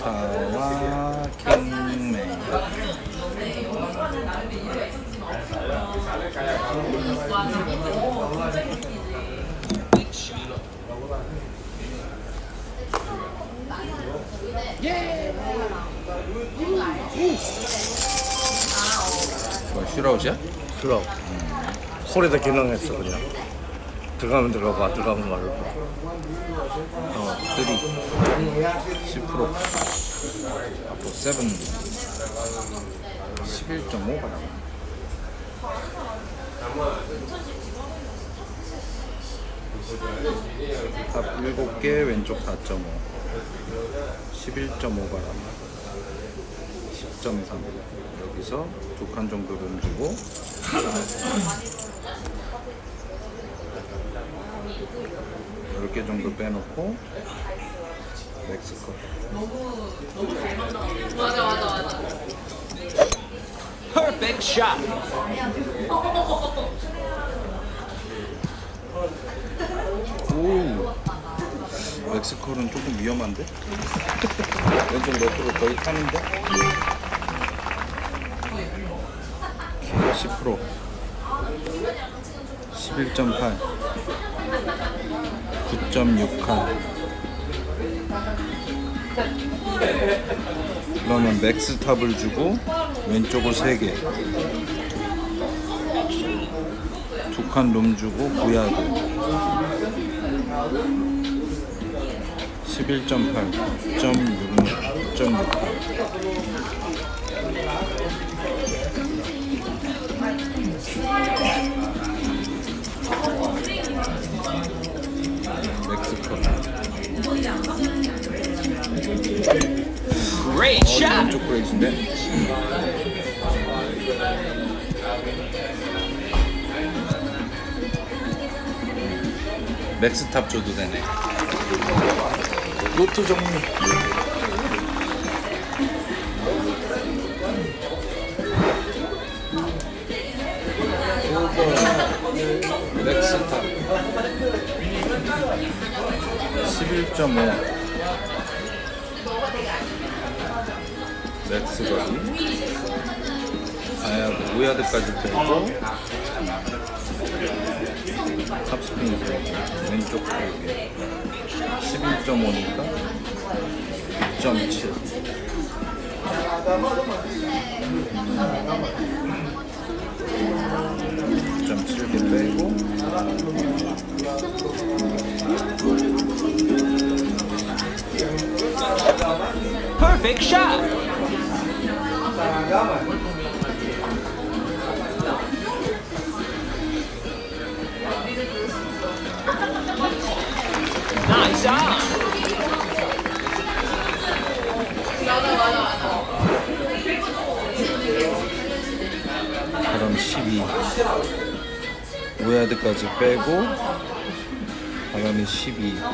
타와 킹메이 뭐 슈라우즈야? 들어. 홀에다 기능했어 그냥. 들어가면 들어가고 안 들어가면 말고. 어, 3 10% 앞으로 7 11.5 바람 탑 7개 왼쪽 4.5 11.5 바람 10.3 여기서 두 칸 정도 룸 주고 열개 정도 빼놓고 멕시코 Perfect shot. 오 멕시코는 조금 위험한데? 왼쪽 러프로 거의 타는데? 오케이 10% 11.8 9.6칸 그러면 맥스 탑을 주고 왼쪽을 3개. 두칸룸 주고 9야드 11.8, 9.6, 9.6. 멕시코. Great 어, shot. 왼쪽 브레이크인데? 맥스탑 줘도 되네. 노트 정리. 11.5 맥스 거리 아야 5야드까지 빼고 탑스핀 왼쪽 쪽에 11.5니까 6.7 6.7개 빼고 Perfect shot. Nice on. 그럼 12 5야드까지 빼고 바람이 12 10%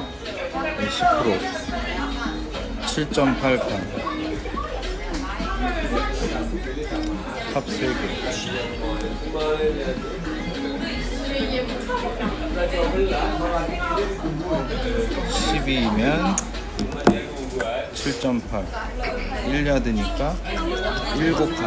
7.8칸 탑 3개. (12면) 7.8 1야드니까 7칸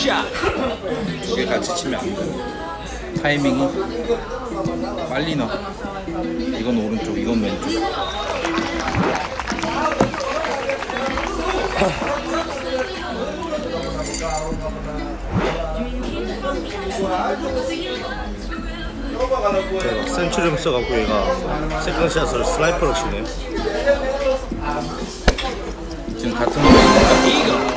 두 개 같이 치면 안 돼. 타이밍이 빨리 넣어. 이건 오른쪽, 이건 왼쪽. 센츄리움 써갖고 얘가 세컨샷을 슬라이퍼로 치네. 지금 같은 거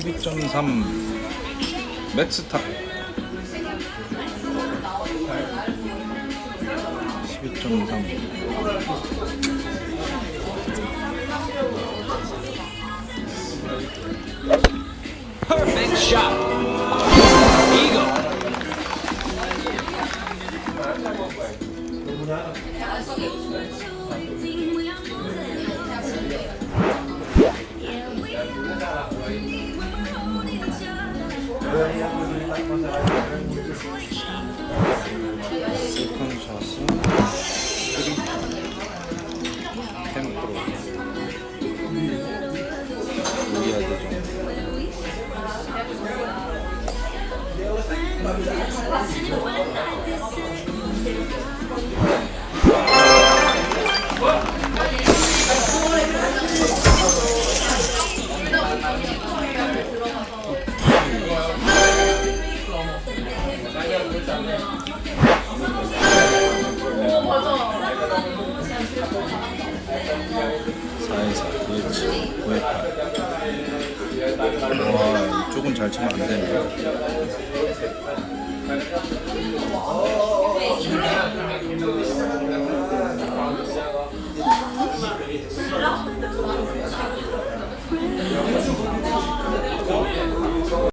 (12.3) 맥스탑 12.3 Perfect shot. Eagle. 세컨 샷은 4에서 5했지 5했다 와 이쪽은 잘 치면 안되네